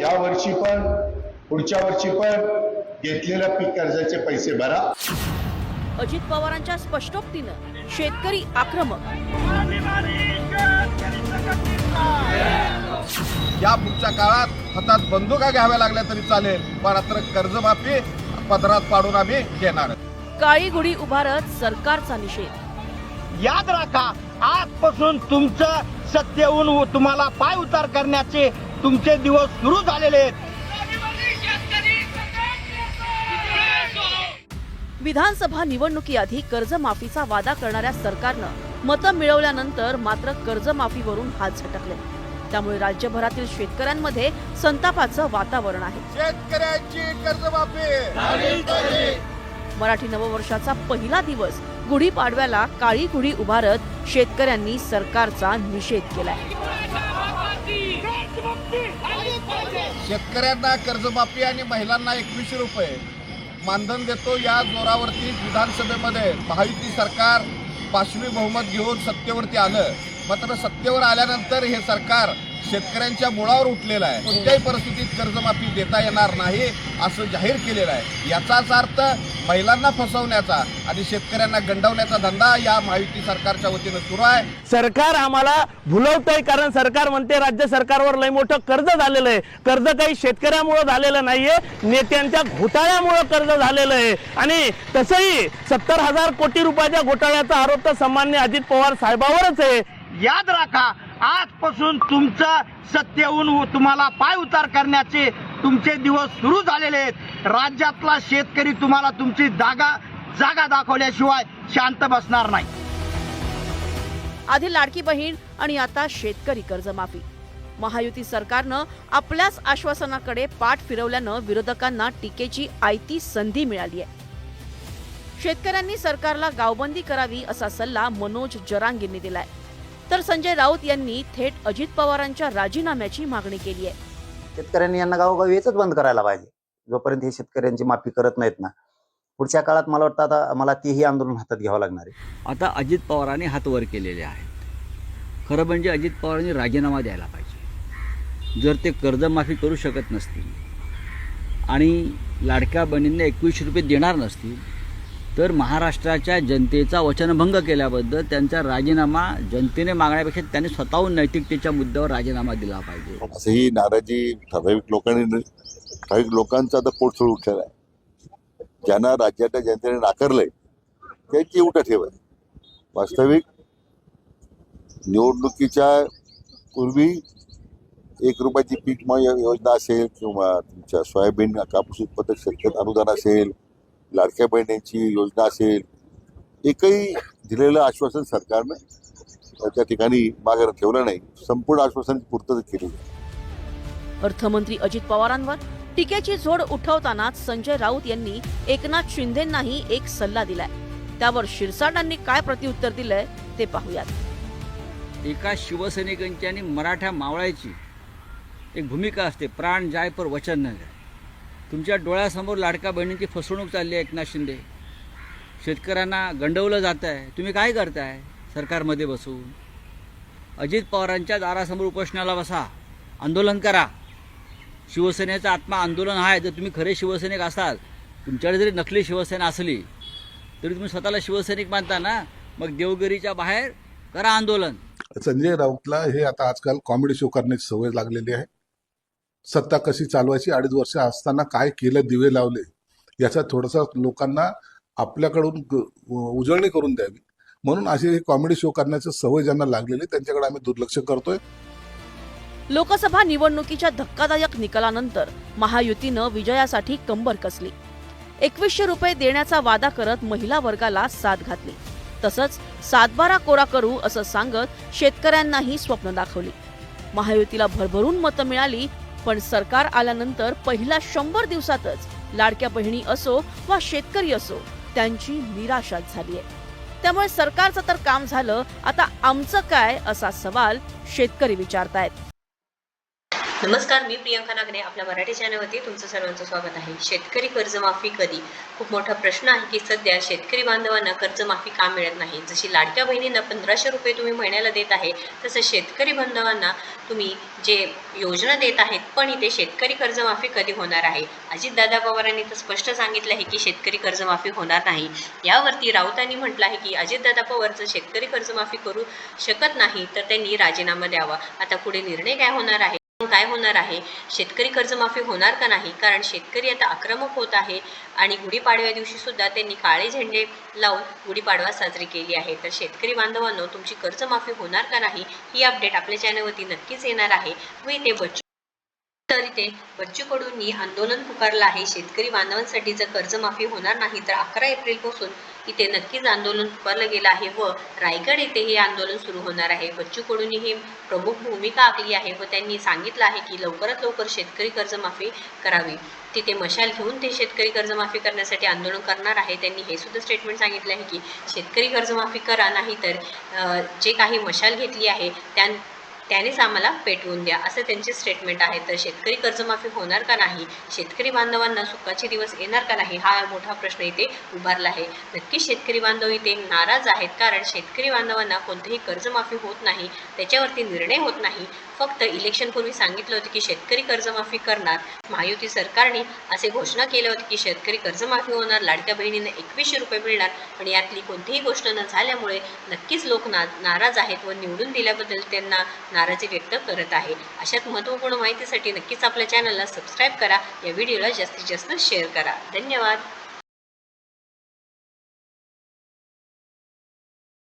या वर्षी पण पुढच्या वर्षी पण घेतलेल्या पीक कर्जाचे पैसे भरा. अजित पवारांच्या स्पष्टोक्तीनं शेतकरी आक्रमक. या पुढच्या काळात हातात बंदुका घ्याव्या लागल्या तरी चालेल मात्र कर्जमाफी पदरात पाडून आम्ही घेणार. काळी गुढी उभारत सरकारचा निषेध. याद राखा आजपासून तुमचं सत्तेहून तुम्हाला पाय उतार करण्याचे तुमचे दिवस सुरू झालेले आहेत. विधानसभा निवडणुकीआधी कर्जमाफीचा वादा करणाऱ्या सरकारनं मतं मिळवल्यानंतर मात्र कर्जमाफीवरून हात झटकले. त्यामुळे राज्यभरातील शेतकऱ्यांमध्ये संतापाचं वातावरण आहे. शेतकऱ्यांची कर्जमाफी मराठी नववर्षाचा पहिला दिवस गुढीपाडव्याला काळी गुढी उभारत शेतकऱ्यांनी सरकारचा निषेध केलाय. शेतकऱ्यांना कर्जमाफी आणि महिलांना एकवीसशे रुपये मानधन देतो या जोरावरती विधानसभेमध्ये महायुती सरकार पाचवी बहुमत घेऊन सत्तेवरती आलं. मात्र सत्तेवर आल्यानंतर हे सरकार शेतकऱ्यांच्या मुळावर उठलेलं आहे. कोणत्याही परिस्थितीत कर्जमाफी देता येणार नाही असं जाहीर केलेलं आहे. याचाच अर्थ महिलांना फसवण्याचा आणि शेतकऱ्यांना गंडवण्याचा धंदा या महायुती सरकारच्या वतीनं सुरू आहे. सरकार आम्हाला भुलवतंय कारण सरकार म्हणते राज्य सरकारवर लय मोठं कर्ज झालेलं आहे. कर्ज काही शेतकऱ्यामुळे झालेलं नाहीये नेत्यांच्या घोटाळ्यामुळे कर्ज झालेलं आहे. आणि तसंही सत्तर हजार कोटी रुपयाच्या घोटाळ्याचा आरोप तर सामान्य अजित पवार साहेबावरच आहे. याद राखा आजपासून तुमचं सत्तेहून तुम्हाला पाय उतार करण्याचे तुमचे दिवस सुरू झालेले आहेत. राज्यातला शेतकरी तुम्हाला तुमची जागा जागा दाखवल्याशिवाय शांत बसणार नाही. आधी लाडकी बहीण आणि आता शेतकरी कर्जमाफी. महायुती सरकारनं आपल्याच आश्वासनाकडे पाठ फिरवल्यानं विरोधकांना टीकेची आयती संधी मिळाली आहे. शेतकऱ्यांनी सरकारला गावबंदी करावी असा सल्ला मनोज जरांगींनी दिलाय. तर संजय राऊत यांनी थेट अजित पवारांच्या राजीनाम्याची मागणी केली आहे. शेतकऱ्यांनी यांना गावोगावी याच बंद करायला पाहिजे. जोपर्यंत हे शेतकऱ्यांची माफी करत नाहीत ना. पुढच्या काळात मला वाटतं आता मला तेही आंदोलन हातात घ्यावं लागणार आहे. आता अजित पवारांनी हात वर केलेले आहेत. खरं म्हणजे अजित पवारांनी राजीनामा द्यायला पाहिजे. जर ते कर्जमाफी करू शकत नसतील आणि लाडक्या बहिणींना एकवीसशे रुपये देणार नसतील तर महाराष्ट्राच्या जनतेचा वचनभंग केल्याबद्दल त्यांचा राजीनामा जनतेने मागण्यापेक्षा त्यांनी स्वतःहून नैतिकतेच्या मुद्द्यावर राजीनामा दिला पाहिजे. असं ही नाराजी ठराविक लोकांनी ठराविक लोकांचा आता पोटसोड उठलेला आहे. ज्यांना राज्याच्या जनतेने नाकारलंय त्यांची उठा ठेवाय वास्तविक निवडणुकीच्या पूर्वी एक रुपयाची पीक योजना असेल किंवा तुमच्या सोयाबीन कापूस उत्पादक शेतकरी अनुदान असेल लाडक्या बहिणींची योजना असेल एकही दिलेलं आश्वासन सरकारनं त्या ठिकाणी मागे ठेवलं नाही. संपूर्ण आश्वासन पूर्तता केली. अर्थमंत्री अजित पवारांवर टीकेची झोड उठवतानाच संजय राऊत यांनी एकनाथ शिंदेंनाही एक सल्ला दिलाय. त्यावर शिरसाटांनी काय प्रत्युत्तर दिलंय ते पाहूयात. एका शिवसैनिकांची आणि मराठा मावळ्याची एक भूमिका असते. प्राण जाय पर वचन न जाय तुमच्या डोळ्यासमोर लाडक्या बहिणींची फसवणूक चालली आहे एकनाथ शिंदे. शेतकऱ्यांना गंडवलं जात आहे तुम्ही काय करताय सरकारमध्ये बसून? अजित पवारांच्या दारासमोर उपोषणाला बसा. आंदोलन करा. शिवसेनेचा आत्मा आंदोलन आहे. जर तुम्ही खरे शिवसैनिक असाल तुमच्याकडे जरी नकली शिवसेना असली तरी तुम्ही स्वतःला शिवसैनिक मानता ना? मग देवगिरीच्या बाहेर करा आंदोलन. संजय राऊतला हे आता आजकाल कॉमेडी शो करण्याची सवय लागलेली आहे. सत्ता कशी चालवायची अडीच वर्ष असताना काय केलं दिवे लावले याचा थोडासा लोकांना आपल्याकडून उजळणी करून द्यावी. म्हणून असे कॉमेडी शो करण्याची सवय ज्यांना लागलेली त्यांच्याकडे आम्ही दुर्लक्ष करतोय. लोकसभा निवडणुकीच्या धक्कादायक निकालानंतर महायुतीनं विजयासाठी कंबर कसली? एकवीसशे रुपये देण्याचा वादा करत महिला वर्गाला साथ घातली. तसंच सातबारा कोरा करू असं सांगत शेतकऱ्यांनाही स्वप्न दाखवली. महायुतीला भरभरून मतं मिळाली पण सरकार आल्यानंतर पहिल्या शंभर दिवसातच लाडक्या बहिणी असो वा शेतकरी असो त्यांची निराशाच आहे त्यामुळे सरकारचं तर काम झालं आता आमचं काय असा सवाल शेतकरी विचारतायत. नमस्कार मी प्रियंका नागने आपल्या मराठी चॅनलवरती तुमचं सर्वांचं स्वागत आहे. शेतकरी कर्जमाफी कधी? खूप मोठा प्रश्न आहे की सध्या शेतकरी बांधवांना कर्जमाफी का मिळत नाही? जशी लाडक्या बहिणींना पंधराशे रुपये तुम्ही महिन्याला देत आहे तसं शेतकरी बांधवांना तुम्ही जे योजना देत आहेत पण इथे शेतकरी कर्जमाफी कधी होणार आहे? अजितदादा पवारांनी तर स्पष्ट सांगितलं आहे की शेतकरी कर्जमाफी होणार नाही. यावरती राऊतांनी म्हटलं आहे की अजितदादा पवार जर शेतकरी कर्जमाफी करू शकत नाही तर त्यांनी राजीनामा द्यावा. आता पुढे निर्णय काय होणार आहे? काय होणार आहे? शेतकरी कर्जमाफी होणार का नाही? कारण शेतकरी आता आक्रमक होत आहे आणि गुढीपाडव्या दिवशी सुद्धा त्यांनी काळे झेंडे लावून गुढीपाडवा साजरी केली आहे. तर शेतकरी बांधवांनो तुमची कर्जमाफी होणार का नाही? ही अपडेट आपल्या चॅनलवरती नक्कीच येणार आहे. व इथे बच्चू तर इथे बच्चू कडूंनी आंदोलन पुकारलं आहे. शेतकरी बांधवांसाठी जर कर्जमाफी होणार नाही तर अकरा एप्रिलपासून इथे नक्कीच आंदोलन पुकारलं गेलं आहे व रायगड येथे हे आंदोलन सुरू होणार आहे. बच्चू कडूंनी ही प्रमुख भूमिका आखली आहे व त्यांनी सांगितलं आहे की लवकरात लवकर शेतकरी कर्जमाफी करावी. तिथे मशाल घेऊन ते शेतकरी कर्जमाफी करण्यासाठी आंदोलन करणार आहे. त्यांनी हे सुद्धा स्टेटमेंट सांगितलं आहे की शेतकरी कर्जमाफी करा नाही तर जे काही मशाल घेतली आहे त्या त्यानेच आम्हाला पेटवून द्या असं त्यांचे स्टेटमेंट आहे तर शेतकरी कर्जमाफी होणार का नाही? शेतकरी बांधवांना सुखाचे दिवस येणार का नाही? हा मोठा प्रश्न इथे उभारला आहे. नक्कीच शेतकरी बांधव इथे नाराज आहेत कारण शेतकरी बांधवांना कोणतेही कर्जमाफी होत नाही त्याच्यावरती निर्णय होत नाही. फक्त इलेक्शनपूर्वी सांगितलं होतं की शेतकरी कर्जमाफी करणार. महायुती सरकारने असे घोषणा केल्या होती की शेतकरी कर्जमाफी होणार लाडक्या बहिणींना एकवीसशे रुपये मिळणार. पण यातली कोणतीही गोष्ट न झाल्यामुळे नक्कीच लोक ना नाराज आहेत व निवडून दिल्याबद्दल त्यांना नाराजी व्यक्त करत आहे. अशात महत्त्वपूर्ण माहितीसाठी नक्कीच आपल्या चॅनलला सबस्क्राईब करा. या व्हिडिओला जास्तीत जास्त शेअर करा. धन्यवाद.